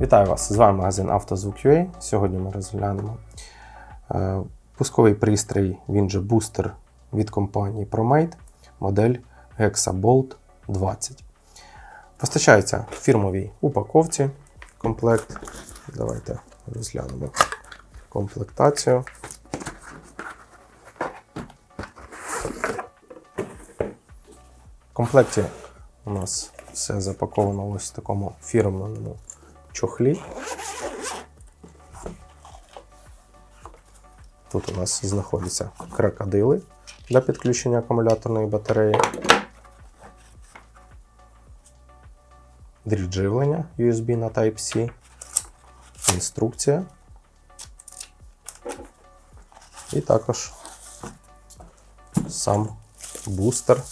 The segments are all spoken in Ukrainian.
Вітаю вас! З вами магазин «Автозвук.UA». Сьогодні ми розглянемо е, пусковий пристрій, він же бустер від компанії ProMate, модель Hexabolt 20. Постачається в фірмовій упаковці комплект. Давайте розглянемо комплектацію. В комплекті у нас все запаковано ось в такому фірмовому чохлі. Тут у нас знаходяться крокодили для підключення акумуляторної батареї, дріт живлення USB на Type-C, інструкція і також сам бустер.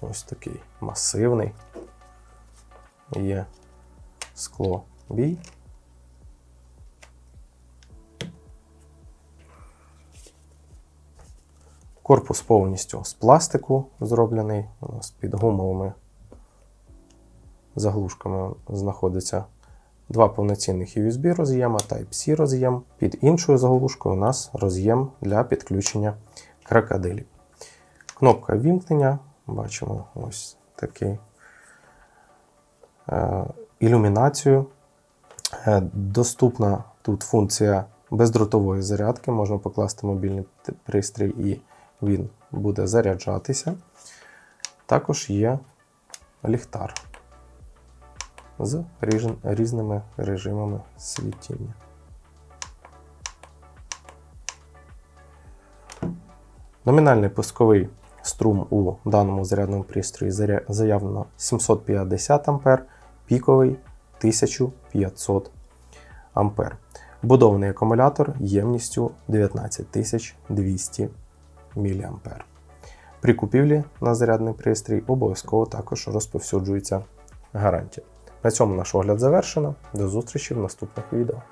Ось такий масивний. Є скло бій. Корпус повністю з пластику зроблений. У нас під гумовими заглушками знаходиться два повноцінних USB роз'єма, Type-C роз'єм. Під іншою заглушкою у нас роз'єм для підключення крокодилів. Кнопка вімкнення. Бачимо ось такий е, ілюмінацію. Е, Доступна тут функція бездротової зарядки. Можна покласти мобільний пристрій і він буде заряджатися. Також є ліхтар з різними режимами світіння. Номінальний пусковий струм у даному зарядному пристрої заявлено 750 А, піковий 1500 А. Будований акумулятор ємністю 19200 мА. При купівлі на зарядний пристрій обов'язково також розповсюджується гарантія. На цьому наш огляд завершено. До зустрічі в наступних відео.